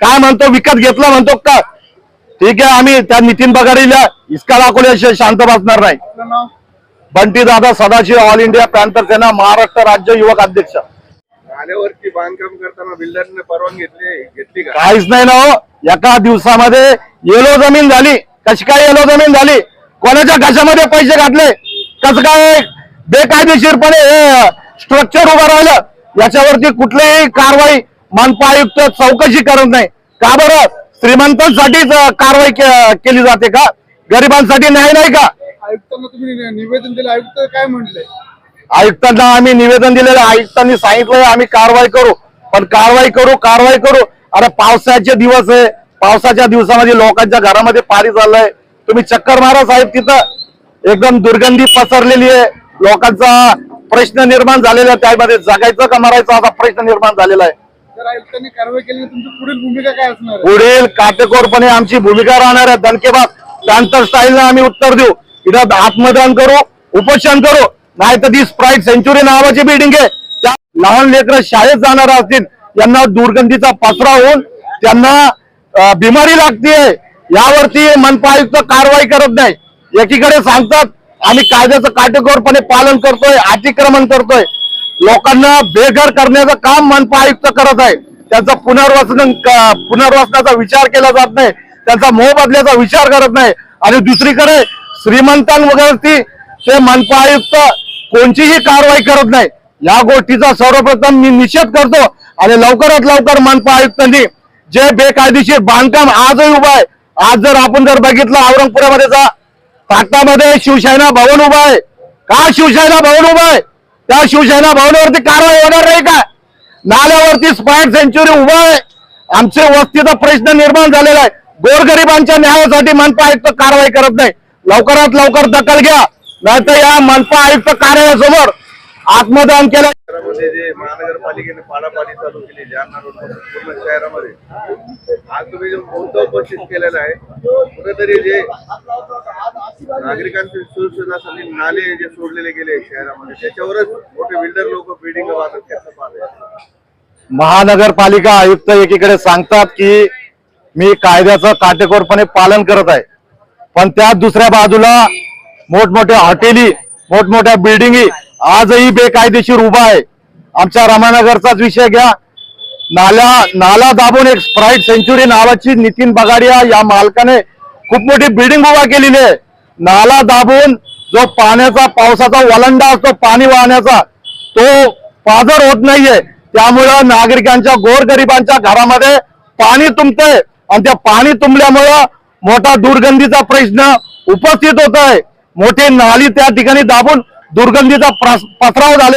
काय म्हणतो विकत घेतला म्हणतो का? ठीक आहे आम्ही त्या नितीन बगाडीला इस्का दाखवल्याशिवाय शांत बसणार नाही. Bunty Dada Sadashiv all India Panther Sena Maharashtra राज्य युवक अध्यक्ष. नाल्यावरती बांधकाम करताना बिल्डरने परवानगी घेतली घेतली का? काहीच नाही ना हो. एका दिवसामध्ये येलो जमीन झाली. कशी काय येलो जमीन झाली? कोणाच्या घशामध्ये पैसे घातले? कसं काय बेकायदेशीरपणे स्ट्रक्चर उभं राहिलं? याच्यावरती कुठलीही कारवाई मनपा आयुक्त चौकशी करत नाही. का बरं? श्रीमंतांसाठीच कारवाई के- केली जाते का? गरिबांसाठी न्याय नाही का? आयुक्तांना तुम्ही निवेदन दिलं. आयुक्त काय म्हणले? आयुक्तांना आम्ही निवेदन दिलेलं. आयुक्तांनी सांगितलंय आम्ही कारवाई करू. पण कारवाई करू कारवाई करू. अरे पावसाचे दिवस आहे. पावसाच्या दिवसामध्ये लोकांच्या घरामध्ये पाणी चाललंय. तुम्ही चक्कर मारा साहेब तिथं. एकदम दुर्गंधी पसरलेली आहे. लोकांचा प्रश्न निर्माण झालेला आहे. त्यामध्ये जगायचं का मरायचं? असा प्रश्न निर्माण झालेला आहे. जर आयुक्तांनी कारवाई केली तर तुमची पुढील भूमिका काय असणार आहे? पुढील काटेकोरपणे आमची भूमिका राहणार आहे. दणकेबाद पॅन्थर स्टाईलला आम्ही उत्तर देऊ. इथं आत्मदान करू उपोषण करू. नाही तर ती स्प्राईट सेंचुरी नावाची बिल्डिंग आहे. त्या लहान लेकरं शाळेत जाणार असतील. यांना दुर्गंधीचा पसरा होऊन त्यांना अं, बिमारी लागतीये. यावरती मनपा आयुक्त कारवाई करत नाही. एकीकडे सांगतात आम्ही कायद्याचं काटेकोरपणे पालन करतोय अतिक्रमण करतोय. लोकांना बेघर करण्याचं काम मनपा आयुक्त करत आहे. त्यांचा पुनर्वसन पुनर्वसनाचा विचार केला जात नाही. त्यांचा मोबदल्याचा विचार करत नाही. आणि दुसरीकडे श्रीमंतांवरती ते मनपा आयुक्त कोणतीही कारवाई करत नाही. या गोष्टीचा सर्वप्रथम मी निषेध करतो आणि लवकरात लवकर मनपा आयुक्तांनी जे बेकायदेशीर बांधकाम आजही उभं आहे आज जर आपण जर बघितलं औरंगपुरामध्ये जा पाटणामध्ये शिवसेना भवन उभा आहे. का शिवसेना भवन उभा आहे? त्या शिवसेना भवनावरती कारवाई होणार नाही का? नाल्यावरती स्पायट सेंच्युरी उभा आहे. आमचे वस्तीचा प्रश्न निर्माण झालेला आहे. गोरगरिबांच्या न्यायासाठी मनपा आयुक्त कारवाई करत नाही. लवकरात लवकर दखल घ्या. नाहीतर या मनपा आयुक्त कार्यालयासमोर आत्मदान केलं. जे महानगरपालिकेने पाडापाडी चालू केली जालना रोड पूर्ण शहरामध्ये. आज तुम्ही जो मुद्दा उपस्थित केलेला आहे कुठेतरी जे नागरिकांची सुरक्षेसाठी नाले जे सोडलेले गेले शहरामध्ये त्याच्यावरच मोठे बिल्डर लोक बिल्डिंग बांधत त्याचं महानगरपालिका आयुक्त एकीकडे सांगतात की मी कायद्याचं काटेकोरपणे पालन करत आहे. पण त्या दुसऱ्या बाजूला मोठमोठ्या हॉटेली मोठमोठ्या बिल्डिंगी आजही बेकायदेशीर उभा आहे. आमच्या रमानगरचाच विषय घ्या. नाल्या नाला दाबून एक स्प्राईट सेंचुरी नावाची नितीन बगाडिया या मालकाने खूप मोठी बिल्डिंग उभा केलेली आहे. नाला दाबून जो पाण्याचा पावसाचा वलंडा असतो पाणी वाहण्याचा तो पाजर होत नाहीये. त्यामुळं नागरिकांच्या गोरगरिबांच्या घरामध्ये पाणी तुंबतंय. आणि त्या पाणी तुंबल्यामुळं मोठा दुर्गंधीचा प्रश्न उपस्थित होत आहे मोठी नाली त्या ठिकाणी दाबून दुर्गंधीचा पसराव झाले